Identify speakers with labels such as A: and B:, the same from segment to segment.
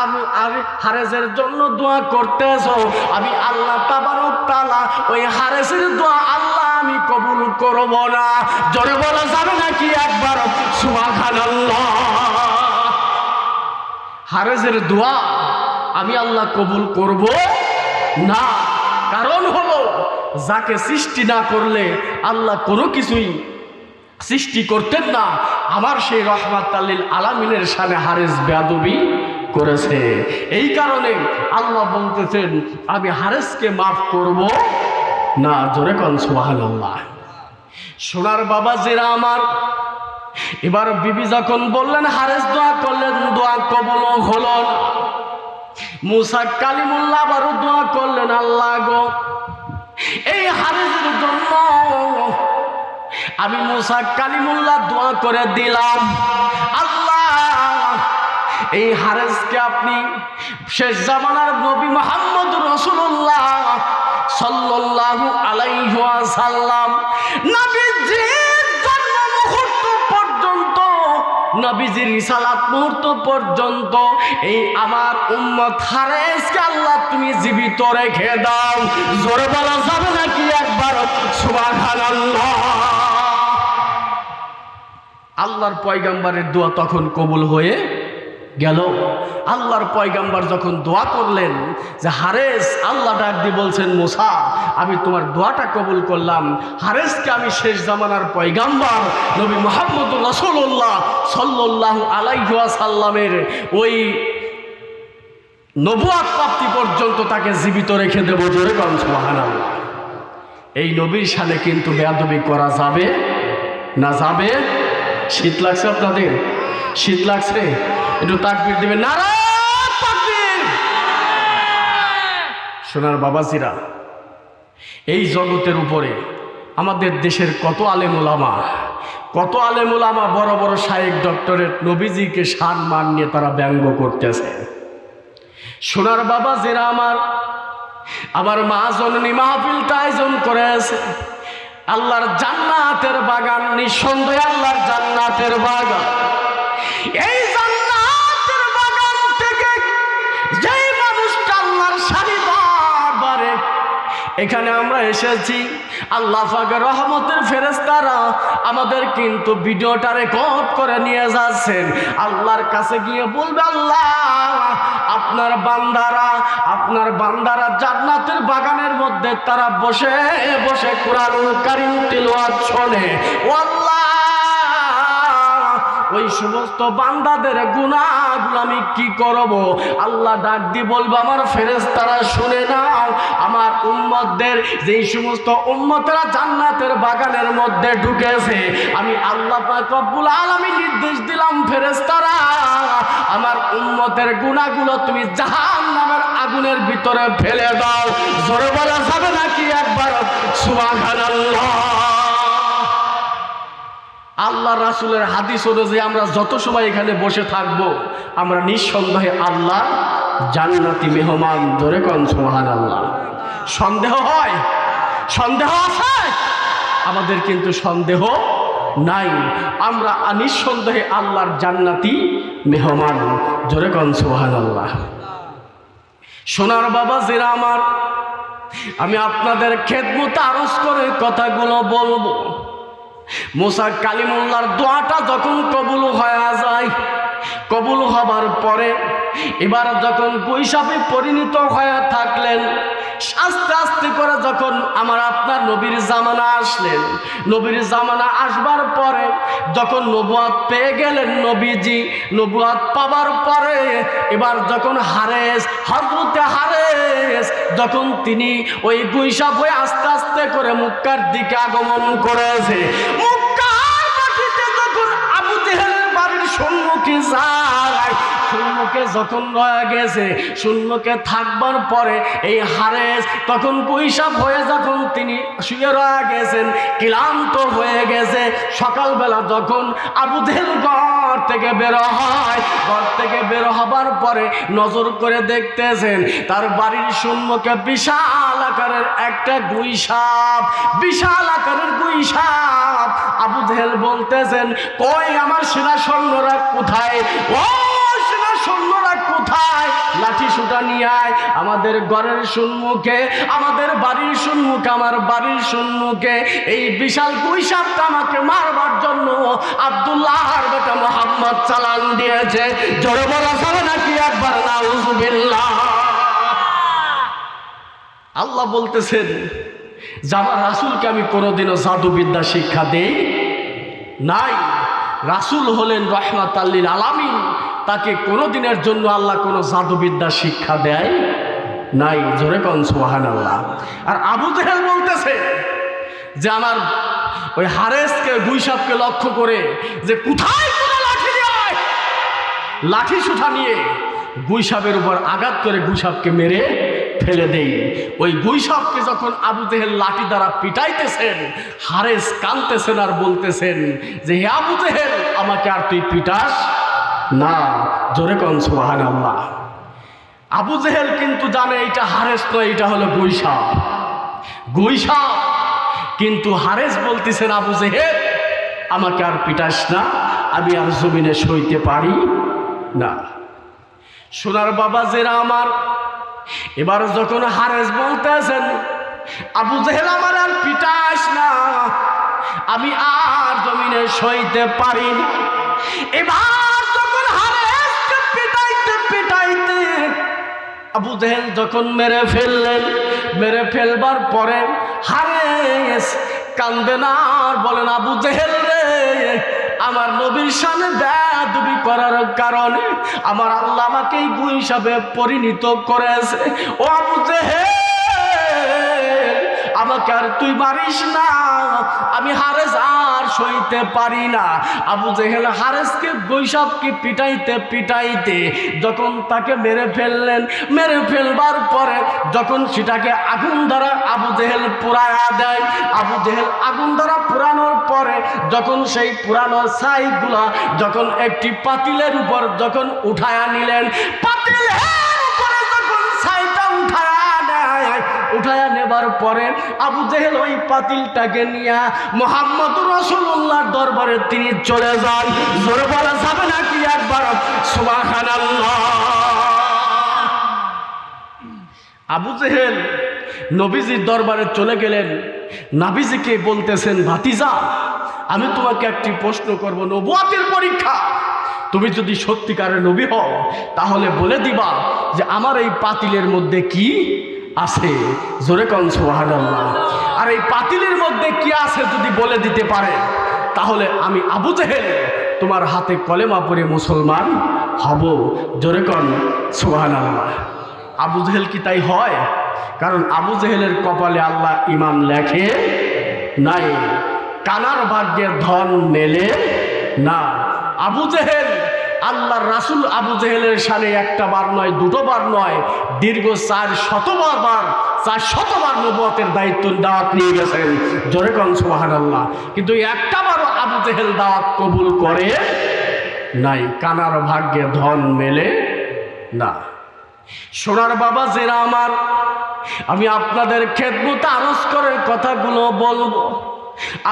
A: আমি আমি হারেসের জন্য দোয়া করতেছ। আমি আল্লাহ তাবারক তালা ওই হারেসের দোয়া আল্লাহ আমি কবুল করব না। জোরে বলা যাবে নাকি একবার? সুবহানাল্লাহ। হারেজের দোয়া আমি আল্লাহ কবুল করব না। কারণ হলো, যাকে সৃষ্টি না করলে আল্লাহ কোনো কিছুই সৃষ্টি করতেন না। আমার সেই রহমাত আল্লিল আলামিনের সামনে হারেস বেয়াদবি করেছে। এই কারণে আল্লাহ বলতেছেন, আমি হারেসকে মাফ করব না, জোরে কন সোহান আল্লাহ সোনার বাবা জেরা আমার, এবার বিবি যখন বললেন, হারেস দোয়া করলেন, দোয়া কবল হল। মুসা কালিমুল্লাহ আবারও দোয়া করলেন, আল্লাহ গো, এই হারেসের জন্য আমি মুসা কালিমুল্লাহ দোয়া করে দিলাম। আল্লাহ এই হারেসকে আপনি শেষ জামানার নবী মোহাম্মদ রসুল্লাহ সাল্লাল্লাহু আলাইহি ওয়াসাল্লাম নবীজির জন্ম মুহূর্ত পর্যন্ত, নবীজির রিসালাত মুহূর্ত এই আমার উম্মত হারেসকে আল্লাহ তুমি জীবিত রেখে দাও। জোরে বলা যাবে নাকি একবার? সুবহানাল্লাহ। আল্লাহর পয়গাম্বারের দোয়া তখন কবুল হয়ে গেল। আল্লাহর পয়গাম্বার যখন দোয়া করলেন যে, হারেস, আল্লাহ ডাক দিয়ে বলছেন, মোসা, আমি তোমার দোয়াটা কবুল করলাম। হারেসকে আমি শেষ জামানার পয়গাম্বার, নবী মোহাম্মদ রসুল্লাহ সাল্লাহ আলাইহুয়া সাল্লামের ওই নবুয়াত প্রাপ্তি পর্যন্ত তাকে জীবিত রেখে দেবো জোরে কম সুবাহান এই নবীর সাথে কিন্তু বেয়াদবি করা যাবে না যাবে? শীত লাগছে আপনাদের? শীত লাগছে? একটু তাকবির দিবেন। না সোনার বাবাজিরা, এই জগতের উপরে আমাদের দেশের কত আলেমুলামা কত আলেমুলামা বড় বড় শায়েক ডক্টরেট নবীজিকে সান মান নিয়ে তারা ব্যঙ্গ করতেছে। সোনার বাবা যেরা আমার আমার মা জননী মাহফিলটা আয়োজন করেছে। আল্লাহর জান্নাতের বাগান, নিঃসন্দেহে আল্লাহর জান্নাতের বাগান। এই এখানে আমরা এসেছি। আল্লাহ ফাঁকের রহমতের ফেরেস্তারা আমাদের কিন্তু ভিডিওটা রেকর্ড করে নিয়ে যাচ্ছেন। আল্লাহর কাছে গিয়ে বলবে, আল্লাহ, আপনার বান্দারা আপনার বান্দারা জান্নাতের বাগানের মধ্যে তারা বসে বসে কোরআন কারিম তিলওয়াত শোনে। আল্লাহ ওই সমস্ত বান্দাদের গুণাগুলো আমি কি করব? আল্লাহ ডাক দিয়ে বলব, আমার ফেরেস্তারা শুনে নাও, আমার উম্মতদের যেই সমস্ত উম্মতেরা জান্নাতের বাগানের মধ্যে ঢুকেছে, আমি আল্লাহ পাক রব্বুল আলামিন নির্দেশ দিলাম ফেরেস্তারা আমার উম্মতের গুণাগুলো তুমি জাহান নামের আগুনের ভিতরে ফেলে দাও। জোরে বলা যাবে নাকি একবার? সুবহানাল্লাহ। আল্লাহ রাসুলের হাদিস অনুযায়ী আমরা যত সময় এখানে বসে থাকব, আমরা নিঃসন্দেহে আল্লাহ জান্নাতি মেহমান ধরে কন আল্লাহ সন্দেহ হয়? সন্দেহ আছে? আমাদের কিন্তু সন্দেহ নাই। আমরা নিঃসন্দেহে আল্লাহর জান্নাতি মেহমান জোরে কন সোহান আল্লাহ সোনার বাবা যেরা আমার, আমি আপনাদের খেদমত আরজ করে কথাগুলো বলব। মোসা কালিমুল্লার দোয়াটা যখন কবুল হয়ে যায়, কবুল হবার পরে এবার যখন বৈশাখে পরিণত হয়ে থাকলেন আস্তে আস্তে করে যখন আমার আপনার নবীর জামানা আসলেন, নবীর জামানা আসবার পরে যখন নবুয়াত পেয়ে গেলেন নবীজি নবুয়াত পাবার পরে এবার যখন হারেস হজরতে হারেস, যখন তিনি ওই গুইসাপ হয়ে আস্তে আস্তে করে মুক্কার দিকে আগমন করেছে। মুক্কার যখন আবু জেহেলের বাড়ির সম্মুখে যায় সম্মুখে যখন রয়ে গেছে সম্মুখে থাকবার পরে এই হারেস তখন বৈশাখ হয়ে যখন তিনি শুয়ে রয়ে গেছেন, ক্লান্ত হয়ে গেছে। সকালবেলা যখন আবু জেহেল ঘর থেকে বের হয়, ঘর থেকে বের হবার পরে নজর করে দেখতেছেন, তার বাড়ির শূন্যকে বিশাল আকারের একটা গুই সাপ, বিশাল আকারের গুই সাপ। আবু জেহেল বলতেছেন, কই আমার সেনা সৈন্যরা কোথায়? ও সৈন্যরা কোথায়? সুতা নিয়ে আয়। আমাদের ঘরের সম্মুখে, আমাদের বাড়ির সম্মুখে, আমার বাড়ির সম্মুখে এই বিশাল কুইসাপটা আমাকে মারবার জন্য আব্দুল্লাহর বেটা মোহাম্মদ চালান দিয়েছে। জোরে বলা যাবে নাকি একবার নাউজুবিল্লাহ। আল্লাহ বলতেছেন আমার রাসুলকে আমি কোনোদিনও জাদুবিদ্যা শিক্ষা দেই নাই। রাসুল হলেন রহমাত আলামিন। তাকে কোনো দিনের জন্য আল্লাহ কোনো জাদুবিদ্যা শিক্ষা দেয় নাই। জোরে কন সোহান আল্লাহ আর আবু জেহেল বলতেছে যে আমার ওই হারেসকে গুইসাপকে লক্ষ্য করে যে কোথায় লাঠি লাঠি সুঠা নিয়ে গুইসাপের উপর আঘাত করে গুইসাপকে মেরে ফেলে দেই। ওই গুইসাপকে যখন আবু জেহেল লাঠি দ্বারা পিটাইতেছেন, হারেস কানতেছেন আর বলতেছেন যে, হে আবু জেহেল, আমাকে আর তুই পিটাস না, জোরে কন সোহান আল্লাহ আবু জেহেল কিন্তু জানে এটা হারেস নয় এটা হলো গুইসাপ গুইসাপ কিন্তু হারেস বলতেছেন আবু জেহেল, আমাকে আর পিটাস না, আমি আর জমিনে সইতে পারি না। সোনার বাবা জেরা আমার, এবার যখন হারেস বলতেছেন, আবু জেহেল, আমার আর পিটাস না, আমি আর জমিনে সইতে পারি এবার আবু জেহেল যখন মেরে ফেললেন, মেরে ফেলবার পরে হারে কান্দে না আর বলেন, আবু জেহেল রে, আমার নবীর সামনে বেদবি করার কারণে আমার আল্লাহ আমাকে এই হিসাবে পরিণত করেছে। ও আবু জেহেল! আমাকে আর তুই না। আমি হারেস আর সইতে পারি না। আবু জেহেল হারেসকে বৈশাখকে পিটাইতে পিটাইতে যখন তাকে মেরে ফেললেন, মেরে ফেলবার পরে যখন সেটাকে আগুন দ্বারা আবু জেহেল পুরায়া দেয়, আবু জেহেল আগুন দ্বারা পুরানোর পরে যখন সেই পুরানো ছাইগুলা যখন একটি পাতিলের উপর যখন উঠায়া নিলেন পাতিলের উপরে উঠায়া নেবার পরে আবু জেহেল ওই পাতিলটাকে নিয়ে মোহাম্মদ রসুল্লাহর দরবারে তিনি চলে যান। জোরে যাবে নাকি একবার? সুবাহান আবু জেহেল নবীজির দরবারে চলে গেলেন। নাবিজিকে বলতেছেন, ভাতিজা, আমি তোমাকে একটি প্রশ্ন করব। নবুয়াতের পরীক্ষা। তুমি যদি সত্যিকারের নবী হও, তাহলে বলে দিবা যে আমার এই পাতিলের মধ্যে কি আছে। জোরে কন সোহান আর এই পাতিলের মধ্যে কি আছে যদি বলে দিতে পারে? তাহলে আমি আবু জেহেল, তোমার হাতে কলেমা পরে মুসলমান হব। জোরে কন সোহান আল্লাহ আবু জেহেল কি তাই হয়? কারণ আবু জেহেলের কপালে আল্লাহ ইমান লেখে নাই। কানার ভাগ্যের ধন মেলে না। আবু জেহেল আল্লাহর রাসুল আবু জেহেলের সানে একটা বার নয়, দুটো বার নয়, দীর্ঘ চার শতবার বার, চার শতবার নবতের দায়িত্ব দাওয়াত নিয়ে গেছেন। জোরে কন আল্লাহ কিন্তু একটা বারও আবু জেহেল দাওয়াত কবুল করে নাই। কানার ভাগ্যে ধন মেলে না। সোনার বাবা জেরা আমার, আমি আপনাদের খেদমত আরজ করে কথাগুলো বলব।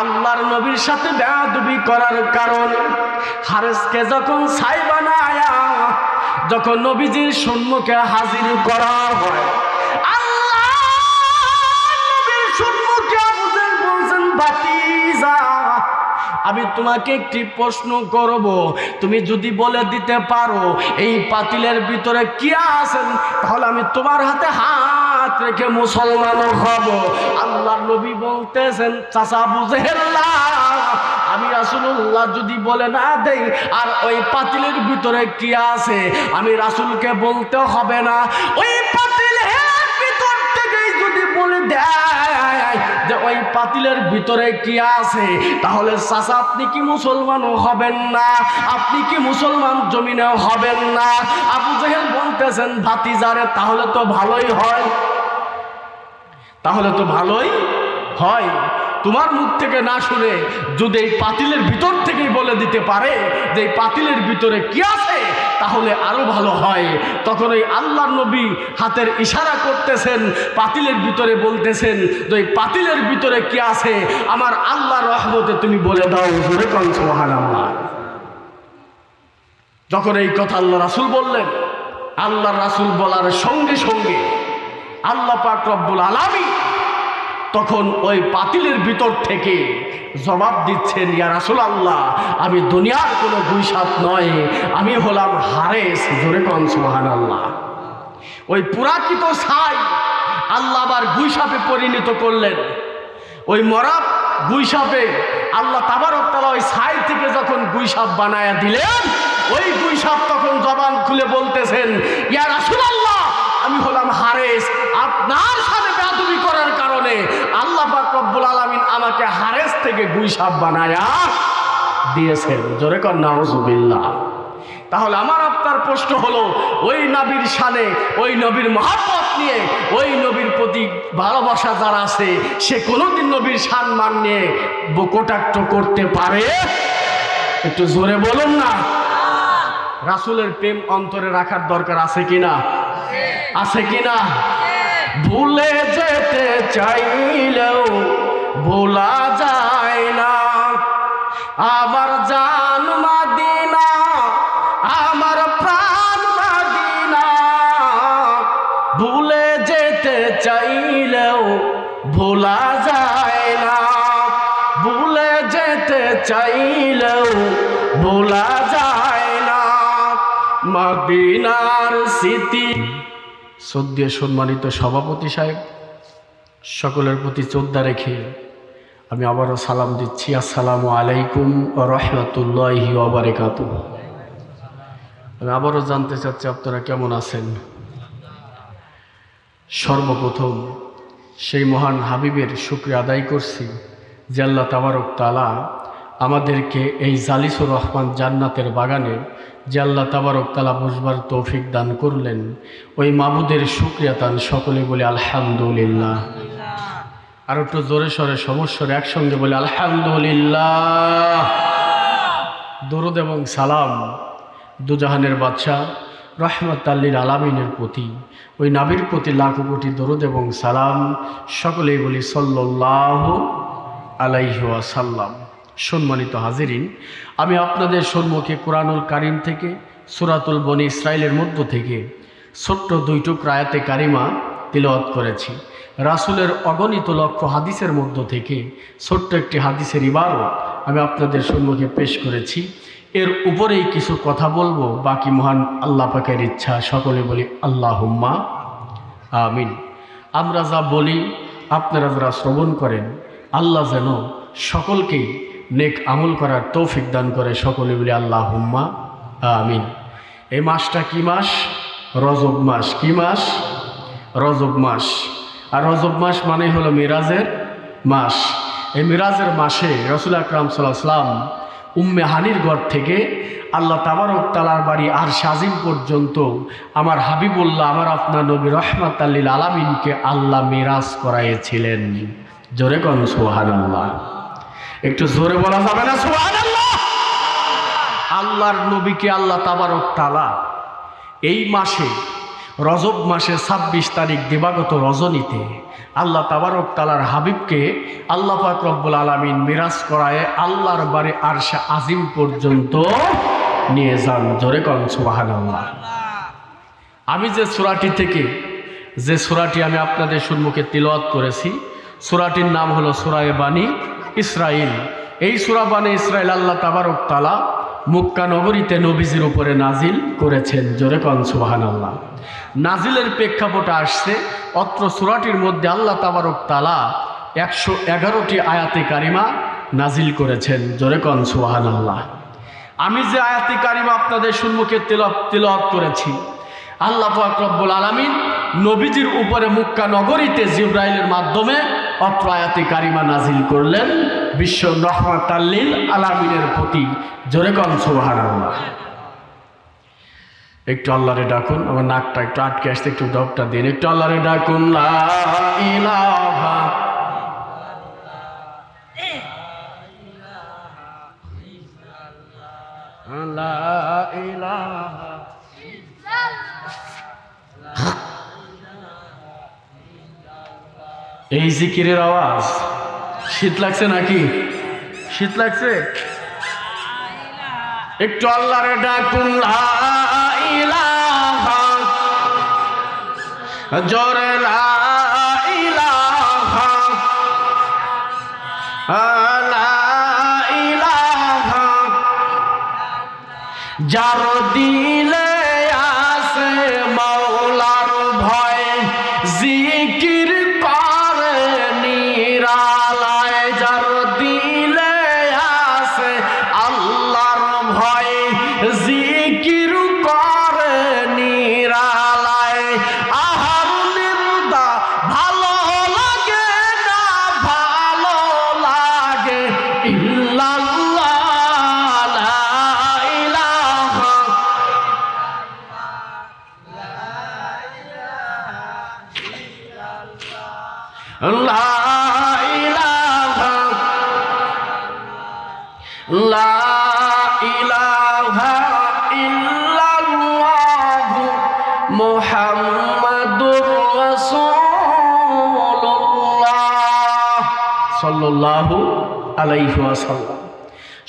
A: আল্লাহর নবীর সাথে বেয়াদবি করার কারণে হারেসকে যখন ছাই বানায়া, যখন নবীজির সম্মুখে হাজির করা হয় আমি তোমাকে একটি প্রশ্ন করব। তুমি যদি বলে দিতে পারো, এই পাতিলের ভিতরে কি আছেন তাহলে আমি তোমার হাতে হাত রেখে মুসলমান হব আল্লাহ নবী বলতেছেন, চাচা বুঝে আমি রাসুল্লাহ যদি বলে না দেই, আর ওই পাতিলের ভিতরে কি আছে? আমি রাসুলকে বলতে হবে না। ওই পাতিলের ভিতর থেকেই যদি বলে দেয় ওই পাতিলের ভিতরে কি আছে? তাহলে চাচা, আপনি কি মুসলমান হবেন না? আপনি কি মুসলমান জমিনে হবেন না? আবু যেহেতু বলতেছেন, ভাতিজারে, তাহলে তো ভালোই হয়। তাহলে তো ভালোই হয়। তোমার মুখ থেকে না শুনে যদি এই পাতিলের ভিতর থেকেই বলে দিতে পারে যে এই পাতিলের ভিতরে কি আছে, তাহলে আরও ভালো হয়। তখন ওই আল্লাহ নবী হাতের ইশারা করতেছেন, পাতিলের ভিতরে বলতেছেন যে এই পাতিলের ভিতরে কি আছে, আমার আল্লাহর রহমতে তুমি বলে দাও। জোরে কংস মহান আল্লাহ যখন এই কথা আল্লাহ রাসুল বললেন আল্লাহ রাসুল বলার সঙ্গে সঙ্গে আল্লাহ পাক রব্বুল আলামী তখন ওই পাতিলের ভিতর থেকে জবাব দিচ্ছেন, ইয়া রাসুল আল্লাহ আমি দুনিয়ার কোনো গুইসাপ নয়, আমি হলাম হারেস। জোরে কন সুহান আল্লাহ ওই পুরাকিত ছাই আল্লাহ আবার গুইসাপে পরিণত করলেন। ওই মরা গুইসাপে আল্লাহ তাবারক তালা ওই ছাই থেকে যখন গুইসাপ বানায়া দিলেন, ওই গুইসাপ তখন জবান খুলে বলতেছেন, ইয়া রাসুল আল্লাহ আমি হলাম হারেস, আপনার সাথে কারণে আল্লাহ পাক রব্বুল আলামিন আমাকে হারেস থেকে গুইসাপ বানায়া দিয়েছেন। জোরে কর, নাউজুবিল্লাহ। তাহলে আমার আপনার প্রশ্ন হলো, ওই নবীর সানে ওই নবীর মহাপত নিয়ে, ওই নবীর প্রতি ভালোবাসা যারা আছে, সে কোনোদিন নবীর সম্মান নিয়ে কটাক্ত করতে পারে? একটু জোরে বলুন না। রাসুলের প্রেম অন্তরে রাখার দরকার আছে কিনা? আছে কিনা? ভুলে যেতে চাইলেও ভোলা যায় না। আমার জান মাদিনা, আমার প্রাণ মাদিনা। ভুলে যেতে চাইলেও ভোলা যায় না। ভুলে যেতে চাইলেও ভোলা যায় না। মাদিনার স্মৃতি সদ্য সম্মানিত সভাপতি সাহেব, সকলের প্রতি শ্রদ্ধা রেখে আমি আবারও সালাম দিচ্ছি। আসসালামু আলাইকুম রহমতুল্লাহি ওবরাকাত আমি আবারও জানতে চাচ্ছি, আপনারা কেমন আছেন? সর্বপ্রথম সেই মহান হাবিবের শুক্রিয়া আদায় করছি আল্লাহ তাবারক তালা আমাদেরকে এই জালিসুর রহমান জান্নাতের বাগানে যে আল্লাহ তাবারক তালা বসবার তৌফিক দান করলেন। ওই মাবুদের শুক্রিয়া তান সকলে বলে আলহামদুলিল্লাহ। আর একটু জোরে সরে সমস্যার একসঙ্গে বলে আলহামদুলিল্লাহ। দরুদ এবং সালাম দুজাহানের বাচ্চা রহমত আল্লীর আলামিনের প্রতি ওই নাবির প্রতি লাখো কোটি দরুদ এবং সালাম সকলেই বলি সল্লাহ আলাইহাসাল্লাম সম্মানিত হাজিরিন, আমি আপনাদের সম্মুখে কোরআনুল কারিম থেকে, সুরাতুল বনি ইসরায়েলের মধ্য থেকে ছোট্ট দুই টুকরায়াতে কারিমা তিলওয়াত করেছি। রাসুলের অগণিত লক্ষ্য হাদিসের মধ্য থেকে ছোট্ট একটি হাদিসের ইবারও আমি আপনাদের সম্মুখে পেশ করেছি। এর উপরেই কিছু কথা বলব, বাকি মহান আল্লাহ পাকের ইচ্ছা, সকলে বলি আল্লাহ হুম্মা আমিন। আমরা যা বলি, আপনারা যারা শ্রবণ করেন, আল্লাহ যেন সকলকেই নেক আমল করার তৌফিক দান করে সকলে বলি আল্লাহ হুম্মা আমিন। এই মাসটা কি মাস? রজব মাস। কি মাস? রজব মাস। আর রজব মাস মানে হলো মিরাজের মাস। এই মিরাজের মাসে রসুল আকরাম সাল্লাম উম্মে হানির ঘর থেকে আল্লাহ তাবারক তালার বাড়ি আর সাজিম পর্যন্ত আমার হাবিবুল্লাহ, আমার আপনার নবী রহমত আল্লিল আলামিনকে আল্লাহ মিরাজ করাইছিলেন জোরে কন সোহান আল্লাহ একটু জোরে বলা যাবে না? আল্লাহর নবীকে আল্লাহ তাবারক তালা এই মাসে, রজব মাসে ছাব্বিশ তারিখ দিবাগত রজনীতে আল্লাহ তাবারক তালার হাবিবকে আল্লাহ পাক রব্বুল আলমিন মিরাজ করায় আল্লাহর বাড়ি আরশা আজিম পর্যন্ত নিয়ে যান। জোরে কন সুবাহান আমি যে সুরাটি থেকে, যে সুরাটি আমি আপনাদের সম্মুখে তিলওয়াত করেছি, সুরাটির নাম হলো সুরায় বাণী ইসরাইল। এই সুরা ইসরায়েল আল্লাহ তাবারক তালা মুক্কা নগরীতে নবীজির উপরে নাজিল করেছেন। জোরে কন সুবাহান আল্লাহ নাজিলের প্রেক্ষাপটে আসছে, অত্র সুরাটির মধ্যে আল্লাহ তাবারক তালা একশো এগারোটি আয়াতে কারিমা নাজিল করেছেন। জোরে কন সুবাহান আল্লাহ আমি যে আয়াতে কারিমা আপনাদের সম্মুখে তেল তেলাওয়াত করেছি, আল্লাহ পাক রব্বুল আলামিন নবীজির উপরে মুক্কা নগরীতে জিব্রাইলের মাধ্যমে অত্র আয়াতে কারিমা নাজিল করলেন, বিশ্ব রহমাত আল্লিল আলামিনের প্রতি। জোরে কন সুবহানাল্লাহ। একটু আল্লাহরে ডাকুন, আমার নাকটা একটু আটকে আসতে, একটু ডকটা দিন। একটু আল্লাহরে ডাকুন লা ইলাহা লা ইলাহা এই জিকিরের আওয়াজ। শীত লাগছে নাকি? শীত লাগছে? একটু আল্লাহরে ডাকুন জোরে যার দিলে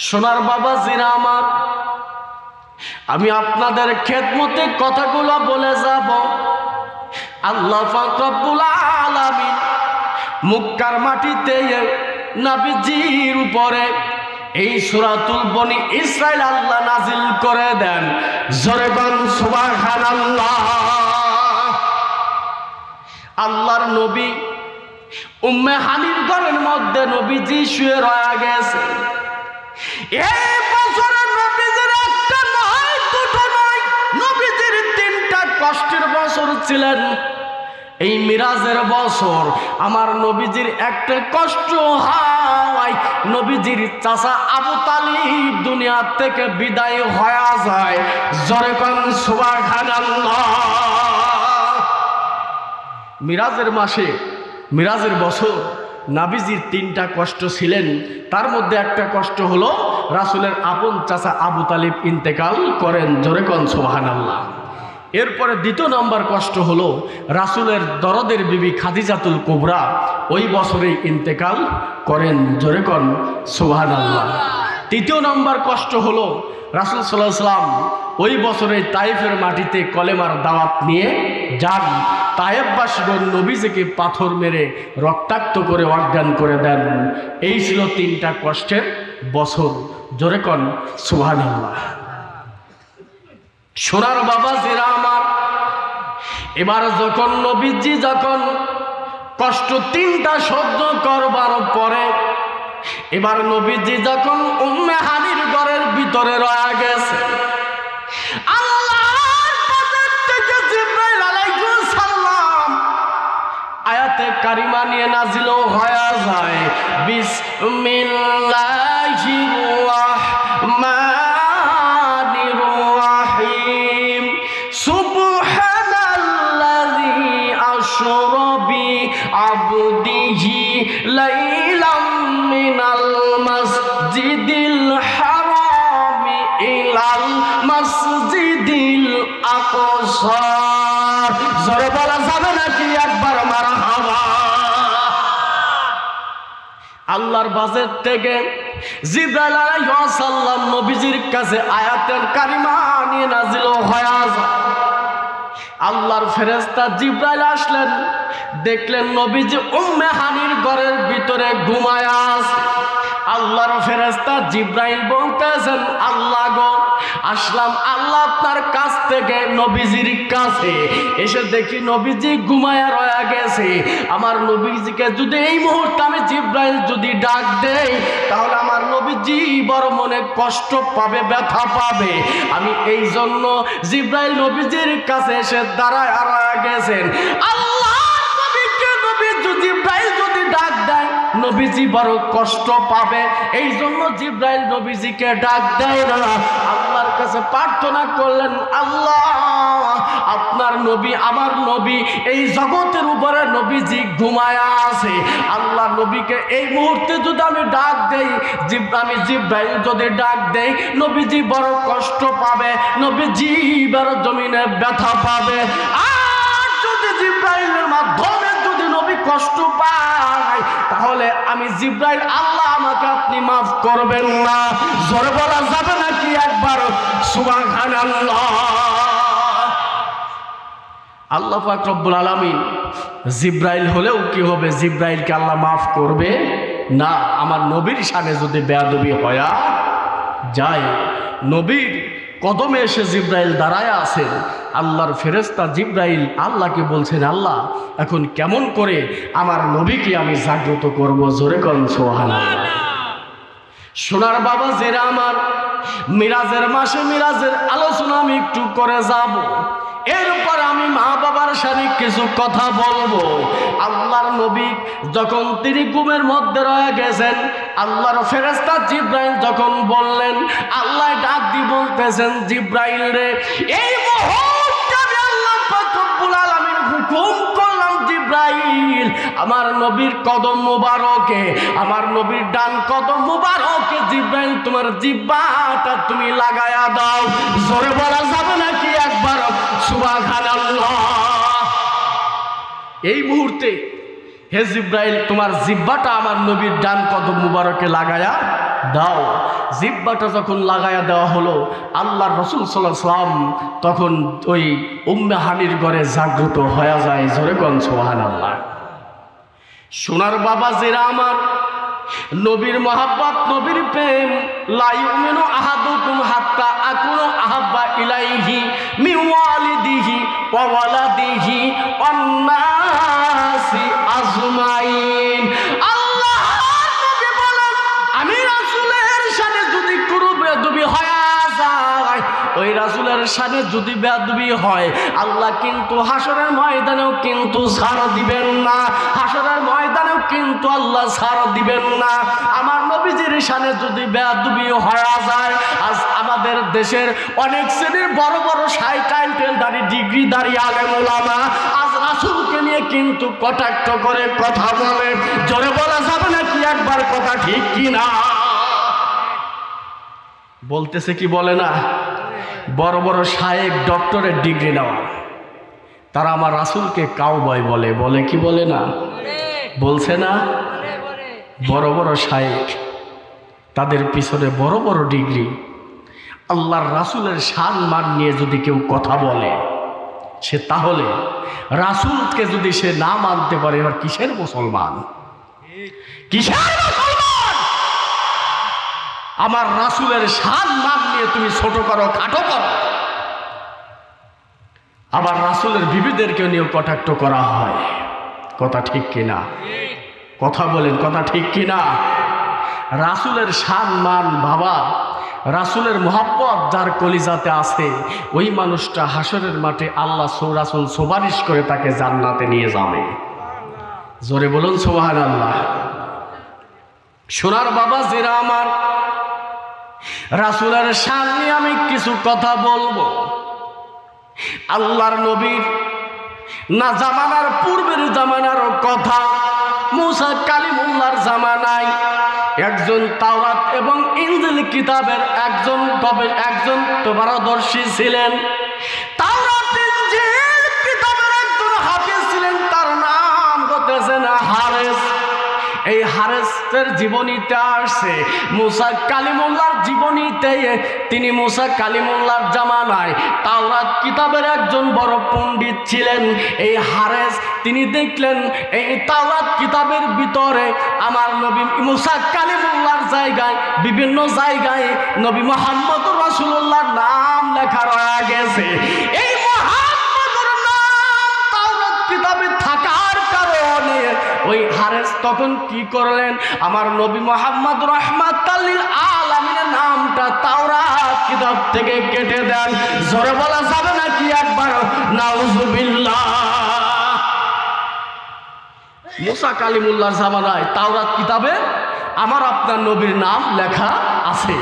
A: সোনার বাবা জিরা আমার, আমি আপনাদের খেদমতে কথাগুলো বলে যাব। আল্লাহ ফাকরুল মুক্কার মাটিতে নাবিজির উপরে এই সুরাতুল বনি ইসরাইল আল্লাহ নাজিল করে দেন। জোরে বল সুবহানাল্লাহ। আল্লাহর নবী উম্মে হানির ঘরের মধ্যে নবীজি শুয়ে রয়ে গেছে। এই বছরের তিনটা কষ্টের ছিলেন। এই মিরাজের বছর আমার নবীজির একটা কষ্ট হয়। নবীজির চাষা আবু তালিব দুনিয়া থেকে বিদায় হয়ে যায়। জরে কন, সুবহানাল্লাহ। মিরাজের মাসে, মিরাজের বছর নাবিজির তিনটা কষ্ট ছিলেন। তার মধ্যে একটা কষ্ট হলো রাসুলের আপন চাচা আবু তালিব ইন্তেকাল করেন। জোরে কন আল্লাহ এরপরে দ্বিতীয় নম্বর কষ্ট হলো রাসুলের দরদের বিবি খাদিজাতুল কোবরা ওই বছরেই ইন্তেকাল করেন, জোরে কন সোহান আল্লাহ তৃতীয় নম্বর কষ্ট হলো রাসুল সাল্লাহ সাল্লাম ওই বছরে তাইফের মাটিতে কলেমার দাওয়াত নিয়ে যান। তায়েববাসীগণ নবীজিকে পাথর মেরে রক্তাক্ত করে অজ্ঞান করে দেন। এই ছিল তিনটা কষ্টের বছর, জোরে কন, সুবহানাল্লাহ। সোনার বাবা আমার এবার যখন নবীজি যখন কষ্ট তিনটা সহ্য করবার পরে, এবার নবীজি যখন উম্মে হানির ঘরের ভিতরে রয়ে গেছে আয়াতে কারিমা নিয়ে নাজিল হয়ে যায়, বিসমিল্লাহির আল্লাহর থেকে জিব্রাইল নবীজির কাছে আয়াতের কারিমা নিয়ে নাজিল হয়াজ আল্লাহর ফেরেস্তা জিব্রাইল আসলেন, দেখলেন নবীজি উম্মে হানির ঘরের ভিতরে ঘুমায় আল্লাহর ফেরেস্তা জিব্রাইল বলতেছেন, আল্লাহ গো, আসলাম আল্লাহ আপনার কাছ থেকে, নবীজির কাছে। এসে দেখি নবীজি ঘুমায়া রয়ে গেছে। আমার নবীজিকে যদি এই মুহূর্তে আমি জিব্রাইল যদি ডাক দেই, তাহলে আমার নবীজি বড় মনে কষ্ট পাবে, ব্যথা পাবে। আমি এই জন্য জিব্রাইল নবীজির কাছে এসে দাঁড়ায় রয়ে গেছেন। আল্লাহ নবীকে নবী যদি নবীজি বড় কষ্ট পাবে। এই জন্য জিব্রাইল নবীজিকে ডাক দেয় না। আল্লাহর কাছে প্রার্থনা করলেন, আল্লাহ, আপনার নবী আমার নবী, এই জগতের উপরে নবীজি ঘুমায়া আছে। আল্লাহ নবীকে এই মুহূর্তে যদি আমি ডাক দেই, জিব- আমি জিব্রাইল যদি ডাক দেই, নবীজি বড় কষ্ট পাবে, নবীজি বড় জমিনে ব্যথা পাবে। আর যদি জিব্রাইলের মাধ্যমে কষ্ট পাই, তাহলে আমি জিব্রাইল, আল্লাহ আমাকে আপনি মাফ করবেন না। জোরে বলা যাবে নাকি একবার? সুবহানাল্লাহ। আল্লাহ পাক রব্বুল আলামিন জিব্রাইল হলেও কি হবে? জিব্রাইলকে আল্লাহ মাফ করবে? না, আমার নবীর সামনে যদি বেয়াদবি হয়া, যায়। নবীর কদমে এসে জিব্রাইল দাঁড়ায় আছেন আল্লাহর ফেরেস্তা জিব্রাইল আল্লাহকে বলছেন, আল্লাহ, এখন কেমন করে আমার নবীকে আমি জাগ্রত করব? জোরে সোহান সোনার বাবা জেরা আমার, মিরাজের মাসে মিরাজের আলোচনা আমি একটু করে যাব। এরপর আমি মা বাবার সাথে কিছু কথা বলব। আল্লাহর নবী যখন তিনি ঘুমের মধ্যে রয়ে গেছেন, আল্লাহর ফেরেস্তা জিব্রাইল যখন বললেন, আল্লাহ ডাক দি বলতেছেন, জিব্রাইল রে, এই মুহূর্তে আমি আল্লাহ পাক রব্বুল আলামিন হুকুম করলাম জিব্রাইল। আমার নবীর কদম মুবারকে, আমার নবীর ডান কদম মুবারকে জিব্রাইল, তোমার জিব্বাটা তুমি লাগায়া দাও। জোরে বলা যাবে নাকি একবার? সুবহানাল্লাহ। এই মুহূর্তে হে জিব্রাইল, তোমার জিব্বাটা আমার নবীর ডান কদম মুবারকে লাগায়া দাও। জিব্বাটা যখন লাগায়া দেওয়া হলো আল্লাহ রসুল সাল্লাহ সাল্লাম তখন ওই উম্মে হানির ঘরে জাগ্রত হয়ে যায়, জোরে কন সোহান আল্লাহ সোনার বাবা জেরা আমার, নবীর মহাব্বত, নবীর প্রেম লাইউমিনু আহাদুকুম হাত্তা আকুনু আহাব্বা ইলাইহি মিন ওয়ালিদিহি ওয়া রাসূলের সাথে যদি বেদবি হয়, আল্লাহ কিন্তু হাসরের ময়দানেও কিন্তু ছাড় দিবেন না। হাসরের ময়দানেও কিন্তু আল্লাহ ছাড় দিবেন না। আমার নবীজির সানে যদি বেদবি হয়ে যায়, আজ আমাদের দেশের অনেক শ্রেণির বড় বড় সাই টাইটেল দাঁড়ি, ডিগ্রি দাঁড়িয়ে আলেম ওলামা আজ রাসূলকে নিয়ে কিন্তু কটাক্ষ করে কথা বলে। জোরে বলা যাবে না কি একবার কথা ঠিক কি না বলতেছে কি বলে না? বড় বড় শায়েক ডক্টরের ডিগ্রি নেওয়া। তারা আমার রাসূলকে কাউ বয় বলে। বলে কি বলে না? বলছে না? বড় বড় শায়েক তাদের পিছনে বড় বড় ডিগ্রি। আল্লাহর রাসূলের শান মান নিয়ে যদি কেউ কথা বলে, সে তাহলে রাসূলকে যদি সে না মানতে পারে এবার কিসের মুসলমান? কিসের মুসলমান? আমার রাসূলের শান মান নিয়ে তুমি ছোট করো, খাটো করো। আবার রাসূলের বিবিদেরকে নিয়ে কটাক্ত করা হয়। কথা ঠিক কিনা? কথা বলেন, কথা ঠিক কিনা? রাসূলের শান মান বাবা, রাসূলের মোহাব্বত যার কলিজাতে আছে, ওই মানুষটা হাসরের মাঠে আল্লাহ সৌরাসুল সুপারিশ করে তাকে জান্নাতে নিয়ে যাবে। জোরে বলুন সোহান আল্লাহ সোনার বাবা, যেরা আমার রাসূলের সামনে আমি কিছু কথা বলব। আল্লাহর নবীর না জামানার পূর্বের জামানার কথা, মুসা কালিমুল্লার জামানায় একজন তাওরাত এবং ইঞ্জিল কিতাবের একজন তবে একজন পারদর্শী ছিলেন। তাওরাত হারেসের জীবনীতে আসছে। মুসা কালিমুল্লার জীবনীতে তিনি মুসা কালিমুল্লার জামানায় তাওরাত কিতাবের একজন বড় পণ্ডিত ছিলেন। এই হারেস তিনি দেখলেন, এই তাওরাত কিতাবের ভিতরে আমার নবী মুসা কালিমুল্লার জায়গায়, বিভিন্ন জায়গায় নবী মোহাম্মদ রাসূলুল্লাহর নাম লেখা রয়ে গেছে। এই ওই হারেস তখন কি করলেন? আমার নবী মোহাম্মদ রহমাত আলমিনের নামটা তাওরাত কিতাব থেকে কেটে দেন। জোরে বলা যাবে না কি একবার? নাউজুবিল্লাহ। মুসা কালিমুল্লাহর জামানায় তাওরাত কিতাবে আমার আপনার নবীর নাম লেখা আছে।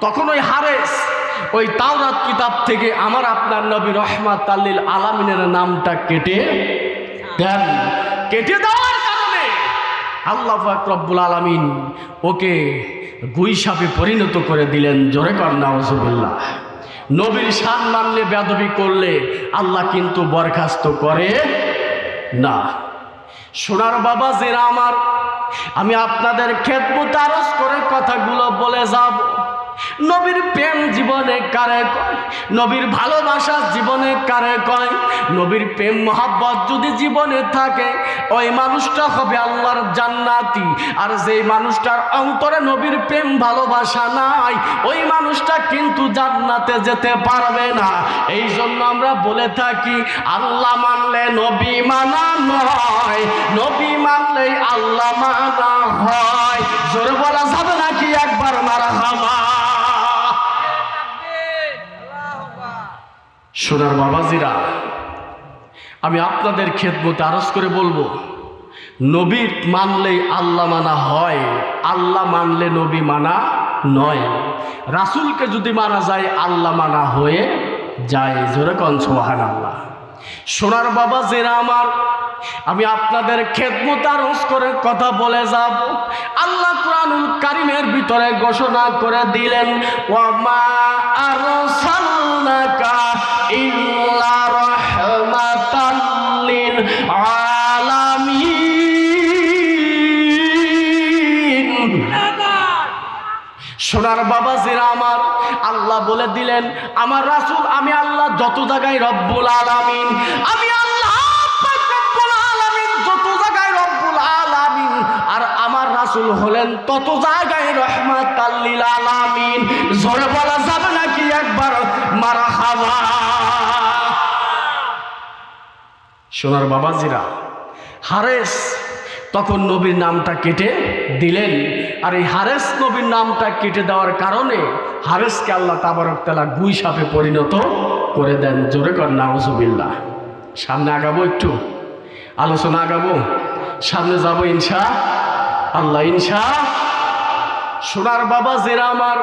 A: তখন ওই হারেস ওই তাওরাত কিতাব থেকে আমার আপনার নবী রহমাত আল্লিল আলামিনের নামটা কেটে দেন। কেটে কারণে আল্লাহ পাক রব্বুল আলামিন ওকে গুই সাপে পরিণত করে দিলেন। জোরে কর, নাউজুবিল্লাহ। নবীর সান মানলে বেদবি করলে আল্লাহ কিন্তু বরখাস্ত করে না। সোনার বাবা জেরা আমার, আমি আপনাদের খেদমত আরজ করে কথাগুলো বলে যাব। নবীর প্রেম জীবনে কারে কয়? নবীর ভালোবাসা জীবনে কারে কয়? নবীর প্রেম মহাব্বত যদি জীবনে থাকে, ওই মানুষটা হবে আল্লাহর জান্নাতি। আর যেই মানুষটার অন্তরে নবীর প্রেম ভালোবাসা নাই, ওই মানুষটা কিন্তু জান্নাতে যেতে পারবে না। এই জন্য আমরা বলে থাকি, আল্লাহ মানলে নবী মানা নয়, নবী মানলেই আল্লাহ মানা হয়। জোরে বলা যাবে নাকি একবার মারা হামা সোনার বাবাজিরা আমি আপনাদের খেদমতে আরজ করে বলব, নবীর মানলেই আল্লাহ মানা হয়, আল্লাহ মানলে নবী মানা নয়। রাসুলকে যদি মানা যায়, আল্লাহ মানা হয়ে যায়। জোরে কন সোহান আল্লাহ সোনার বাবা জেরা আমার, আমি আপনাদের খেদমত আরজ করে কথা বলে যাব। আল্লাহ কোরআনুল কারিমের ভিতরে ঘোষণা করে দিলেন ওয়ামা আরসালনাকা সোনার বাবা জিরা আমার, আল্লাহ বলে দিলেন, আমার আমি আল্লাহ যত জায়গায় আলামিন রাসূল হলেন তত জায়গায় রহমাত লিল আলামিন। জোরে বলা যাবে নাকি একবার? মারহাবা সোনার বাবাজিরা, হারেস, তখন নবীর নামটা কেটে দিলেন। আর এই হারেস নবীর নামটা কেটে দেওয়ার কারণে হারেসকে আল্লাহ তাবারক তালা গুই সাপে পরিণত করে দেন। জোরে কর, নাউজুবিল্লাহ। সামনে আগাবো একটু, আলোচনা আগাবো, সামনে যাব ইনশা আল্লাহ। ইনশা সোনার বাবা জেরা আমার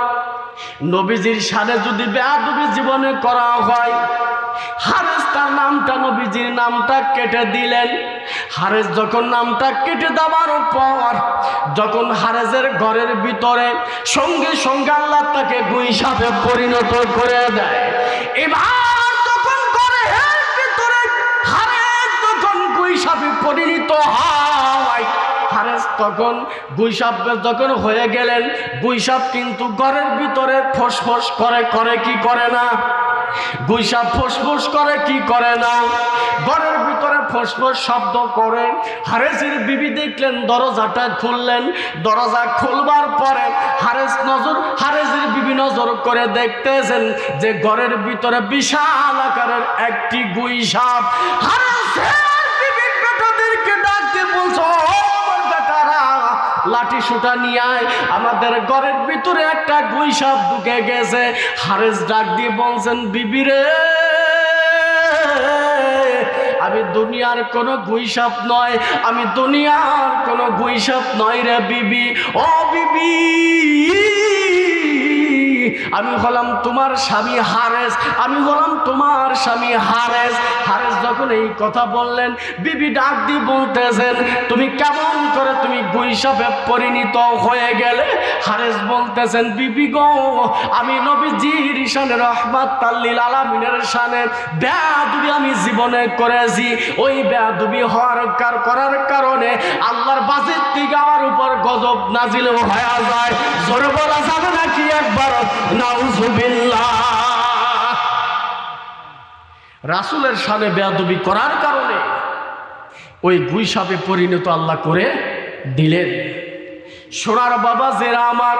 A: নবীজির সাথে যদি বেয়াদবি জীবনে করা হয় হারেস তার নামটা নবীজির নামটা কেটে দিলেন। হারেস যখন নামটা কেটে দেওয়ার পর, যখন হারেজের ঘরের ভিতরে সঙ্গে সঙ্গে আল্লাহ তাকে গুই সাথে পরিণত করে দেয়। এবার তখন ঘরের ভিতরে হারেস যখন গুই সাপে পরিণত হয় হারেস তখন গুইসাপ যখন হয়ে গেলেন গুইসাপ কিন্তু ঘরের ভিতরে ফসফস করে করে কি করে না? গুইসাপ ফুসফুস করে, কি করে না? ঘরের ভিতরে ফুসফুস শব্দ করে। হারেসের বিবি দেখলেন, দরজাটা খুললেন। দরজা খুলবার পরে হারেস নজর, হারেসের বিবি নজর করে দেখতেছেন যে ঘরের ভিতরে বিশাল আকারের একটি গুইসাপ হারেসের লাঠি সুটা নিয়ে আয়। আমাদের ঘরের ভিতরে একটা গুই সাপ ঢুকে গেছে। হারেস ডাক দিয়ে বলছেন বিবিরে আমি দুনিয়ার কোনো গুই সাপ নয়, আমি দুনিয়ার কোনো গুই সাপ নয় রে বিবি। ও বিবি আমি হলাম তোমার স্বামী হারেস, আমি হলাম তোমার স্বামী হারেস। হারেস যখন এই কথা বললেন, বিবি ডাক দিয়ে বলতেছেন, তুমি কেমন করে তুমি গুইসাপে পরিণত হয়ে গেলে? হারেস বলতেছেন, বিবি গো, আমি নবীজির ঈশানে রহমাত তাল্লিল আলামিনের শানে বেয়াদুবি আমি জীবনে করেছি। ওই বেয়াদুবি হওয়ার কার, করার কারণে আল্লাহর বাজের থেকে আমার উপর গজব নাজিল হয়ে যায়। জোরে বলা যাবে নাকি একবার? রাসুলের সামনে বেয়াদবি করার কারণে ওই গুই সাপে পরিণত আল্লাহ করে দিলেন। সোনার বাবা জেরা আমার,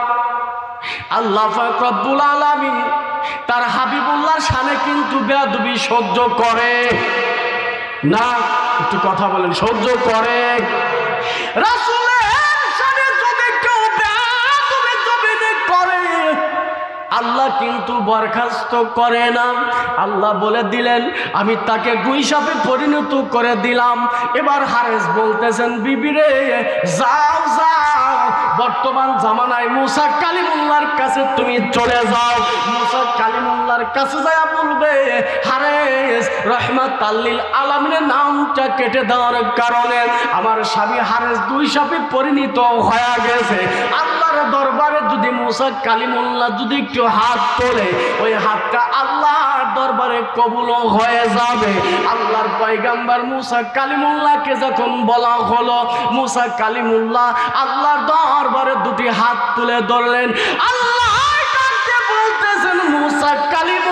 A: আল্লাহ রব্বুল আলামিন তার হাবিবুল্লাহর সামনে কিন্তু বেয়াদবি সহ্য করে। না, একটু কথা বলেন, সহ্য করে। রাসূলের আল্লাহ কিন্তু বরখাস্ত করে না। আল্লাহ বলে দিলেন, আমি তাকে গুইসাপে পরিণত করে দিলাম। এবার হারেস বলতেছেন বিবিরে যাও যাও। বর্তমান জামানায় মুসা কালিমুল্লার কাছে তুমি চলে যাও। মুসা কালিমুল্লার কাছে যায় বলবে, হারেস রহমাত তাল্লিল আলামিনের নামটা কেটে দেওয়ার কারণে আমার স্বামী হারেস দুই সাপে পরিণত হয়ে গেছে। আল্লাহর দরবারে যদি মুসা কালিমুল্লাহ যদি একটু হাত তোলে, ওই হাতটা আল্লাহর দরবারে কবুল হয়ে যাবে। আল্লাহর পয়গাম্বার মুসা কালিমুল্লাহকে যখন বলা হলো, মুসা কালিমুল্লাহ আল্লাহর দরবারে দুটি হাত তুলে ধরলেন। আল্লাহ বলতেছেন, মুসা কালিম